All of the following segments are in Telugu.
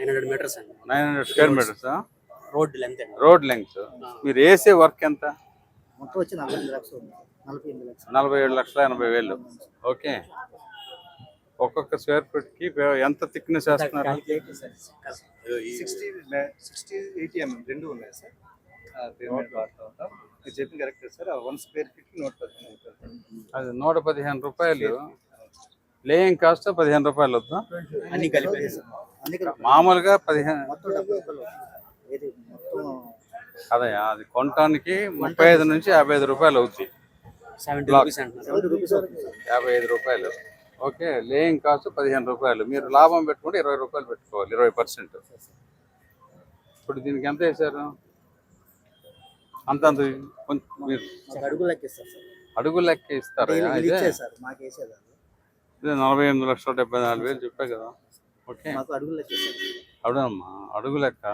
నైన్ హండ్రెడ్ మీటర్స్ అండి. Nine hundred square metres road length అండి. Road length. మీరు వేసే వర్క్ ఎంత? మొత్తం వచ్చి నలభై ఎనిమిది లక్షలు నలభై ఎనిమిది లక్షలు. నలభై ఏడు లక్షల ఎనభై వేలు. ఓకే. ఒక్కొక్క స్క్వేర్ ఫీట్కి ఎంత థిక్నెస్ వేస్తున్నారు? సిక్స్టీ సిక్స్టీ ఎయిటీ ఎంఎం రెండు ఉన్నాయి సార్. పేమెంట్ వాడుతూ ఉంటాం. మీరు చెప్పింది కరెక్ట్ సార్ వన్ స్క్వేర్ ఫీట్కి నూట పదిహేను రూపాయలు. అది నూట పదిహేను రూపాయలు. లేయింగ్ కాస్ట్ పదిహేను రూపాయలు వద్దా? అన్ని కలిపి. మామూలుగా పదిహేను అదయ్యా అది కొనటానికి ముప్పై ఐదు నుంచి యాభై ఐదు రూపాయలు అవుతాయి సెవెంటీ రూపీస్ అంటున్నారు. సెవెంటీ రూపీస్ అవుతుంది. యాభై ఐదు రూపాయలు. ఓకే లేయింగ్ కాస్ట్ పదిహేను రూపాయలు. మీరు లాభం పెట్టుకుంటే ఇరవై రూపాయలు పెట్టుకోవాలి ఇరవై పర్సెంట్. ఇప్పుడు దీనికి ఎంత వేశారు? అంత అంత కొంచెం మీరు అడుగు లెక్క ఇస్తారా నలభై ఎనిమిది లక్షల డెబ్బై నాలుగు వేలు చెప్పా కదా. ఓకే. మాకు అడుగులు లెక్కిస్తారు అడుగమ్మా అడుగు లెక్క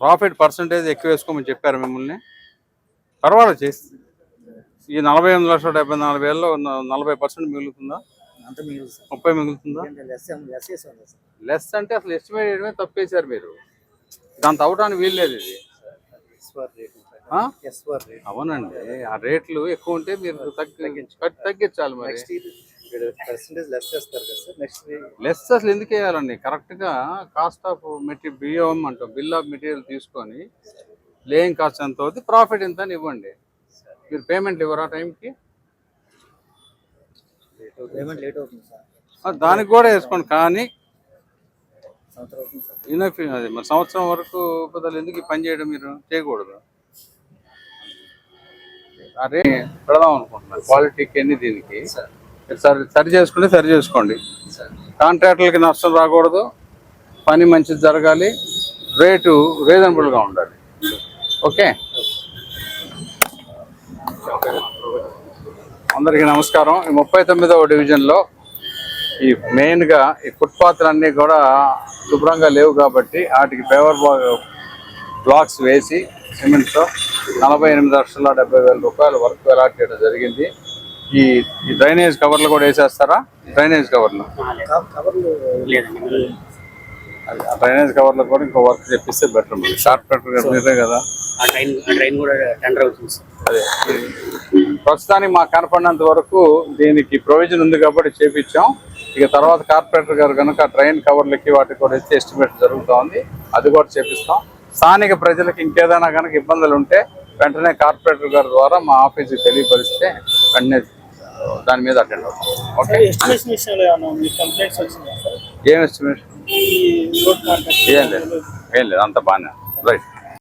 ప్రాఫిట్ పర్సంటేజ్ ఎక్కువ వేసుకోమని చెప్పారు మిమ్మల్ని. పర్వాలేదు చేసి ఈ నలభై ఎనిమిది లక్షల డెబ్బై నాలుగు వేలలో నలభై పర్సెంట్ మిగులుతుందా? ముప్పై మిగులుతుందా? లెస్ అంటే అసలు ఎస్టిమేట్ చేయడమే తప్పేశారు మీరు. దాంతో అవడానికి వీల్లేదు ఇది. అవునండి. ఆ రేట్లు ఎక్కువ ఉంటే మీరు తగ్గి తగ్గించాలి మరి. పర్సెంటేజ్ లెస్ చేస్తారు కదా సార్ నెక్స్ట్ లెస్ అసలు ఎందుకు వేయాలండి? కరెక్ట్గా కాస్ట్ ఆఫ్ మెటీరియల్ బియ్యం అంటాం బిల్ ఆఫ్ మెటీరియల్ తీసుకొని లేయింగ్ కాస్ట్ ఎంత అవుతుంది ప్రాఫిట్ ఎంత అని ఇవ్వండి. మీరు పేమెంట్ ఇవ్వరా టైంకి పేమెంట్ లేట్ అవుతుంది. సార్ ఆ, దానికి కూడా వేసుకోండి కానీ ఇనఫ్ అది మరి సంవత్సరం వరకు పెద్దలు ఎందుకు పని చేయడం మీరు చేయకూడదు? అరే పెడదాం అనుకుంటున్నాను క్వాలిటీకి ఎన్ని దీనికి? సరి సరి చేసుకుంటే సరి చేసుకోండి. కాంట్రాక్టర్లకి నష్టం రాకూడదు. పని మంచిది జరగాలి. రేటు రీజనబుల్గా ఉండాలి. ఓకే? అందరికీ నమస్కారం. ఈ ముప్పై తొమ్మిదవ డివిజన్లో ఈ మెయిన్గా ఈ ఫుట్పాత్లన్నీ కూడా శుభ్రంగా లేవు కాబట్టి వాటికి పేపర్ బ్లాక్స్ వేసి సిమెంట్తో నలభై ఎనిమిది లక్షల డెబ్బై వేల రూపాయల వర్క్ అలాట్ చేయడం జరిగింది. ఈ డ్రైనేజ్ కవర్లు కూడా వేసేస్తారా? డ్రైనేజ్ కవర్లు? కవర్లు డ్రైనేజ్ కవర్లు కూడా ఇంకో వర్క్ చేపిస్తే బెటర్ మరి. కార్పొరేటర్ గారు మీరే కదా. ట్రైన్ ట్రైన్ కూడా అదే. ప్రస్తుతానికి మాకు కనపడినంత వరకు దీనికి ప్రొవిజన్ ఉంది కాబట్టి చేపించాం. ఇక తర్వాత కార్పొరేటర్ గారు కనుక ట్రైన్ కవర్లకి వాటికి కూడా ఇస్తే ఎస్టిమేట్ జరుగుతోంది అది కూడా చేపిస్తాం. స్థానిక ప్రజలకు ఇంకేదైనా కనుక ఇబ్బందులు ఉంటే వెంటనే కార్పొరేటర్ గారి ద్వారా మా ఆఫీస్కి తెలియపరిస్తే వెంటనే దాని మీద అటెండ్ అవుతాం. ఓకే ఎస్టిమేషన్ ఏం లేదు. ఏం లేదు. అంత బాగానే రైట్